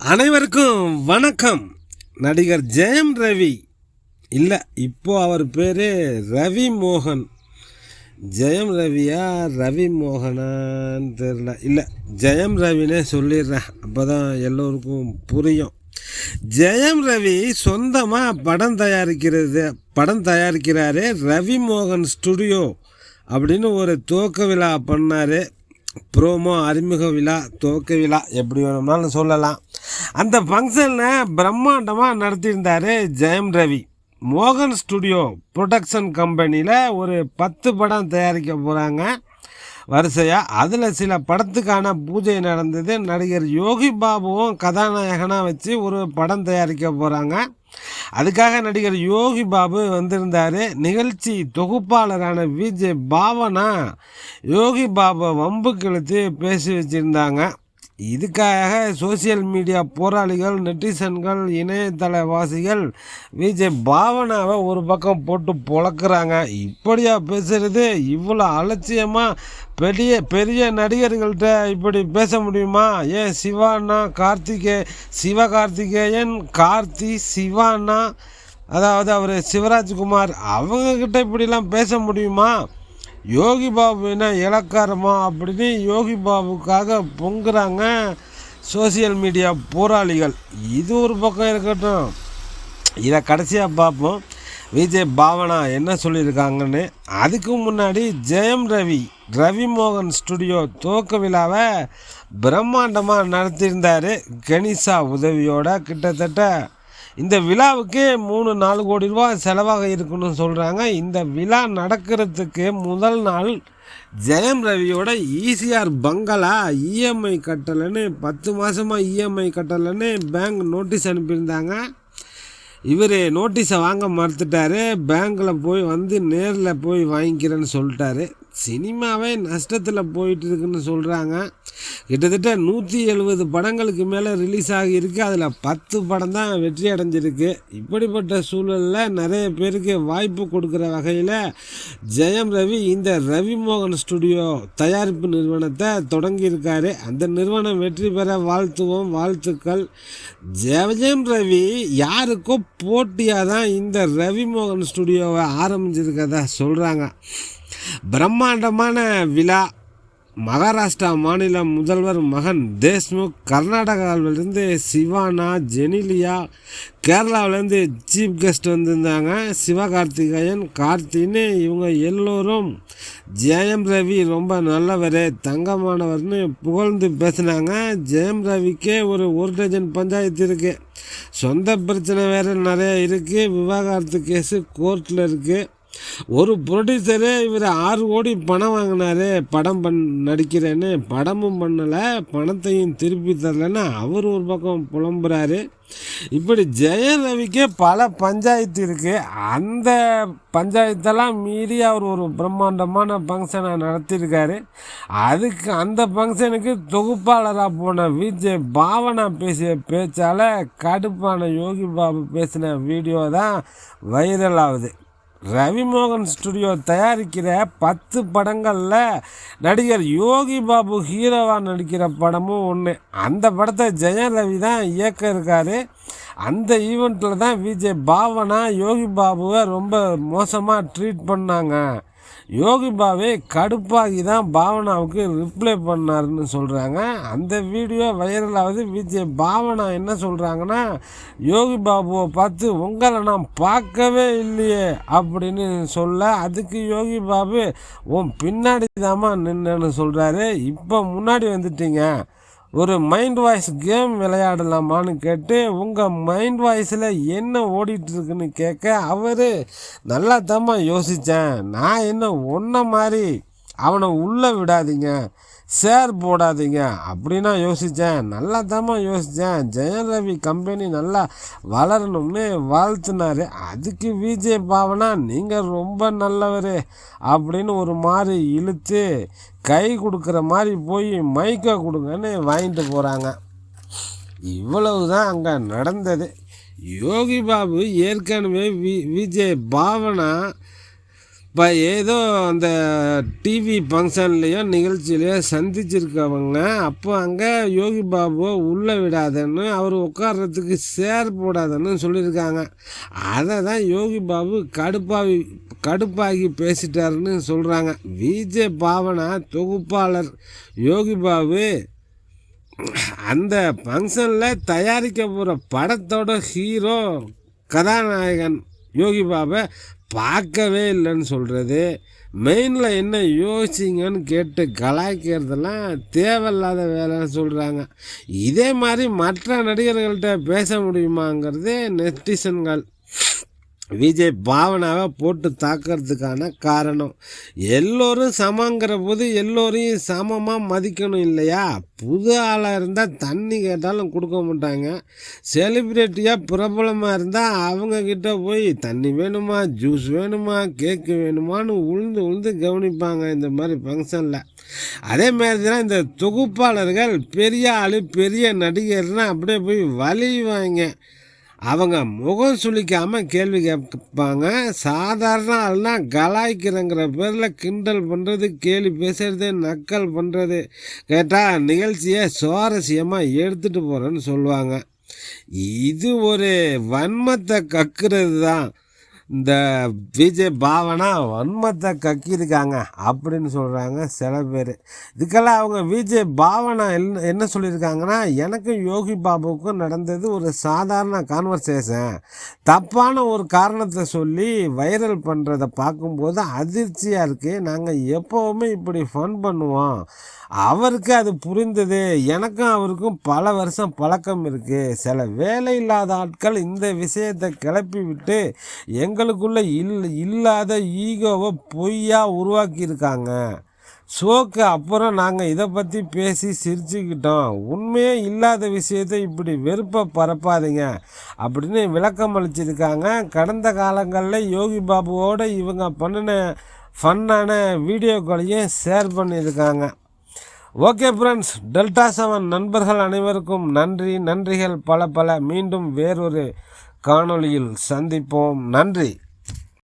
அனைவருக்கும் வணக்கம். நடிகர் ஜெயம் ரவி. இல்லை இப்போ அவர் பேர் ரவி மோகன். ஜெயம் ரவியா ரவி மோகனான்னு தெரில இல்லை ஜெயம் ரவினே சொல்லிடுறேன். அப்போ தான் எல்லோருக்கும் புரியும். ஜெயம் ரவி சொந்தமாக படம் தயாரிக்கிறது படம் தயாரிக்கிறாரு ரவி மோகன் ஸ்டுடியோ அப்படின்னு ஒரு துவக்க விழா பண்ணார். ப்ரோமோ அறிமுக விழா துவக்க விழா எப்படி வேணும்னாலும் சொல்லலாம். அந்த ஃபங்க்ஷனில் பிரம்மாண்டமாக நடத்தியிருந்தார் ஜெயம் ரவி. மோகன் ஸ்டுடியோ ப்ரொடக்ஷன் கம்பெனியில் ஒரு பத்து படம் தயாரிக்க போகிறாங்க வரிசையாக அதில் சில படத்துக்கான பூஜை நடந்தது. நடிகர் யோகி பாபுவும் கதாநாயகனாக வச்சு ஒரு படம் தயாரிக்க போகிறாங்க அதுக்காக நடிகர் யோகி பாபு வந்திருந்தார். நிகழ்ச்சி தொகுப்பாளரான விஜே பாவனா யோகி பாபு வம்புக்கு கிழித்து பேசி வச்சுருந்தாங்க. இதுக்காக சோசியல் மீடியா போராளிகள் நெட்டிசன்கள் இணையதளவாசிகள் விஜய் பாவனாவை ஒரு பக்கம் போட்டு பொழக்கிறாங்க. இப்படியா பேசுகிறது இவ்வளோ அலட்சியமாக பெரிய பெரிய நடிகர்கள்ட்ட இப்படி பேச முடியுமா? ஏன் சிவானா கார்த்திகே சிவகார்த்திகேயன் கார்த்தி சிவானா அதாவது அவர் சிவராஜ்குமார் அவங்கக்கிட்ட இப்படிலாம் பேச முடியுமா? யோகி பாபு என்ன இலக்காரமா அப்படின்னு யோகி பாபுக்காக பொங்குறாங்க சோசியல் மீடியா போராளிகள். இது ஒரு பக்கம் இருக்கட்டும். இதை கடைசியாக பார்ப்போம். விஜய் பாவனா என்ன சொல்லியிருக்காங்கன்னு. அதுக்கு முன்னாடி ஜெயம் ரவி ரவி மோகன் ஸ்டுடியோ துவக்க விழாவை பிரம்மாண்டமாக நடத்தியிருந்தார் கணிசா உதவியோட கிட்டத்தட்ட இந்த விழாவுக்கு மூணு நாலு கோடி ரூபா செலவாக இருக்குன்னு சொல்கிறாங்க இந்த விழா நடக்கிறதுக்கு முதல் நாள் ஜெயம் ரவியோட ஈசிஆர் பங்களா இஎம்ஐ கட்டலைன்னு பத்து மாதமாக இஎம்ஐ கட்டலைன்னு பேங்க் நோட்டீஸ் அனுப்பியிருந்தாங்க. இவர் நோட்டீஸை வாங்க மறுத்துட்டாரு. பேங்க்கில் போய் வந்து நேரில் போய் வாங்கிக்கிறேன்னு சொல்லிட்டாரு. சினிமாவே நஷ்டத்தில் போயிட்டு இருக்குன்னு சொல்கிறாங்க கிட்டத்தட்ட நூற்றி எழுபது படங்களுக்கு மேலே ரிலீஸ் ஆகியிருக்கு. அதில் பத்து படம் தான் வெற்றி அடைஞ்சிருக்கு. இப்படிப்பட்ட சூழலில் நிறைய பேருக்கு வாய்ப்பு கொடுக்குற வகையில் ஜெயம் ரவி இந்த ரவி மோகன் ஸ்டுடியோ தயாரிப்பு நிறுவனத்தை தொடங்கியிருக்காரு. அந்த நிறுவனம் வெற்றி பெற வாழ்த்துவோம் வாழ்த்துக்கள். ஜெயம் ரவி யாருக்கோ போட்டியாக தான் இந்த ரவி மோகன் ஸ்டுடியோவை ஆரம்பிச்சிருக்கதா சொல்கிறாங்க பிரம்மாண்டமான விழா. மகாராஷ்டிரா மாநில முதல்வர் மகன் தேஷ்முக் கர்நாடகாவிலிருந்து சிவானா ஜெனிலியா கேரளாவிலேருந்து சீஃப் கெஸ்ட் வந்திருந்தாங்க. சிவகார்த்திகேயன் கார்த்தின்னு இவங்க எல்லோரும் ஜெயம் ரவி ரொம்ப நல்லவர் தங்கமானவர்னு புகழ்ந்து பேசினாங்க. ஜெயம் ரவிக்கே ஒரு ஒரு டஜன் பஞ்சாயத்து இருக்குது சொந்த பிரச்சனை வேறு நிறைய இருக்குது விவாகரத்து கேஸு கோர்ட்டில் இருக்குது ஒரு ப்ரொடியூசரே இவர் ஆறு கோடி பணம் வாங்கினாரு படம் பண் நடிக்கிறேன்னு. படமும் பண்ணலை பணத்தையும் திருப்பி தரலன்னா அவர் ஒரு பக்கம் புலம்புறாரு. இப்படி ஜெயரவிக்கே பல பஞ்சாயத்து இருக்குது அந்த பஞ்சாயத்தெல்லாம் மீறி அவர் ஒரு பிரம்மாண்டமான ஃபங்க்ஷனை நடத்தியிருக்காரு. அதுக்கு அந்த ஃபங்க்ஷனுக்கு தொகுப்பாளராக போன விஜய் பாவனா பேசிய பேச்சால் கடுப்பான யோகி பாபு பேசின வீடியோ தான் வைரல் ஆகுது ரவிமோகன் ஸ்டுடியோ தயாரிக்கிற பத்து படங்களில் நடிகர் யோகி பாபு ஹீரோவாக நடிக்கிற படமும் ஒன்று அந்த படத்தை ஜெயம் ரவி தான் இயக்க இருக்கார். அந்த ஈவெண்ட்டில் தான் விஜய் பாவனா யோகி பாபுவை ரொம்ப மோசமாக ட்ரீட் பண்ணாங்க. யோகி பாவே கடுப்பாகி தான் பாவனாவுக்கு ரிப்ளை பண்ணாருன்னு சொல்கிறாங்க அந்த வீடியோ வைரலாவது விஜய் பாவனா என்ன சொல்கிறாங்கன்னா யோகி பாபுவை பார்த்து உங்களை நான் பார்க்கவே இல்லையே அப்படின்னு சொல்ல அதுக்கு யோகி பாபு உன் பின்னாடி தாம்மா நின்றுன்னு சொல்கிறாரு இப்போ முன்னாடி வந்துட்டீங்க. ஒரு மைண்ட் வாய்ஸ் கேம் விளையாடலாமான்னு கேட்டு உங்கள் மைண்ட் வாய்ஸில் என்ன ஓடிட்டுருக்குன்னு கேட்க அவர் நல்லா தாம்மா யோசித்தேன் நான் என்ன ஒன்றை மாதிரி அவனை உள்ளே விடாதீங்க ஷேர் போடாதீங்க அப்படின்னா யோசித்தேன் நல்லா தாம்மா யோசித்தேன் ஜெயன் ரவி கம்பெனி நல்லா வளரணும்னு வாழ்த்துனார். அதுக்கு விஜய் பாவனா நீங்கள் ரொம்ப நல்லவர் அப்படின்னு ஒரு மாதிரி இழுத்து கை கொடுக்குற மாதிரி போய் மைக்கை கொடுங்கன்னு வாங்கிட்டு போகிறாங்க இவ்வளவு தான் அங்கே நடந்தது. யோகி பாபு ஏற்கனவே வி விஜய் பாவனா இப்போ ஏதோ அந்த டிவி ஃபங்க்ஷன்லேயோ நிகழ்ச்சியிலையோ சந்திச்சிருக்கவங்க அப்போ அங்கே யோகி பாபுவை உள்ளே விடாதன்னு அவர் உட்கார்றதுக்கு சேர் போடாதன்னு சொல்லியிருக்காங்க. அதை தான் யோகி பாபு கடுப்பாகி கடுப்பாகி பேசிட்டாருன்னு சொல்கிறாங்க விஜே பாவனா தொகுப்பாளர். யோகி பாபு அந்த ஃபங்க்ஷனில் தயாரிக்க போகிற படத்தோட ஹீரோ கதாநாயகன் யோகி பாபை பார்க்கவே இல்லைன்னு சொல்கிறது மெயினில் என்ன யோசிச்சிங்கன்னு கேட்டு கலாய்க்கிறதெல்லாம் தேவையில்லாத வேலைன்னு சொல்கிறாங்க இதே மாதிரி மற்ற நடிகர்கள்ட்ட பேச முடியுமாங்கிறது நெட்டிசன்கள். விஜய் பாவனாவை போட்டு தாக்கிறதுக்கான காரணம். எல்லோரும் சமங்கிற போது எல்லோரையும் சமமாக மதிக்கணும் இல்லையா? புது ஆளாக இருந்தால் தண்ணி கேட்டாலும் கொடுக்க மாட்டாங்க. செலிப்ரிட்டியாக பிரபலமாக இருந்தால் அவங்கக்கிட்ட போய் தண்ணி வேணுமா ஜூஸ் வேணுமா கேக்கு வேணுமான்னு உளுந்து உழுந்து கவனிப்பாங்க இந்த மாதிரி ஃபங்க்ஷனில். அதே மாதிரி தான் இந்த தொகுப்பாளர்கள் பெரிய ஆள் பெரிய நடிகர்னால் அப்படியே போய் வலிவாங்க அவங்க முகம் சுளிக்காமல் கேள்வி கேட்பாங்க. சாதாரண ஆள்னா கலாய்க்கிறங்கிற பேரில் கிண்டல் பண்ணுறது கேலி பேசுறது நக்கல் பண்ணுறது கேட்டால் நிகழ்ச்சியை சுவாரஸ்யமாக எடுத்துகிட்டு போகிறேன்னு சொல்லுவாங்க. இது ஒரு வன்மத்தை கக்குறது தான் இந்த விஜய் பாவனா வன்மத்தை கக்கியிருக்காங்க அப்படின்னு சொல்கிறாங்க சில பேர். இதுக்கெல்லாம் அவங்க விஜய் பாவனா என்ன என்ன சொல்லியிருக்காங்கன்னா எனக்கும் யோகி பாபுக்கும் நடந்தது ஒரு சாதாரண கான்வர்சேஷன் தப்பான ஒரு காரணத்தை சொல்லி வைரல் பண்ணுறதை பார்க்கும்போது அதிர்ச்சியாக இருக்குது நாங்கள் எப்போவுமே இப்படி ஃபன் பண்ணுவோம். அவருக்கு அது புரிந்தது. எனக்கும் அவருக்கும் பல வருஷம் பழக்கம் இருக்குது சில வேலை இல்லாத ஆட்கள் இந்த விஷயத்தை கிளப்பி விட்டு தங்களுக்குள்ளே இல் இல்லாத ஈகோவை பொய்யாக உருவாக்கியிருக்காங்க. ஷோக்கு அப்புறம் நாங்கள் இதை பற்றி பேசி சிரிச்சுக்கிட்டோம். உண்மையே இல்லாத விஷயத்தை இப்படி வெறுப்பை பரப்பாதீங்க. அப்படின்னு விளக்கம் அளிச்சிருக்காங்க. கடந்த காலங்களில் யோகி பாபுவோடு இவங்க பண்ணின ஃபன்னான வீடியோக்களையும் ஷேர் பண்ணியிருக்காங்க. ஓகே ஃப்ரெண்ட்ஸ் டெல்டா செவன் நண்பர்கள் அனைவருக்கும் நன்றி. நன்றிகள் பல பல. மீண்டும் வேறொரு காணொளியில் சந்திப்போம். நன்றி.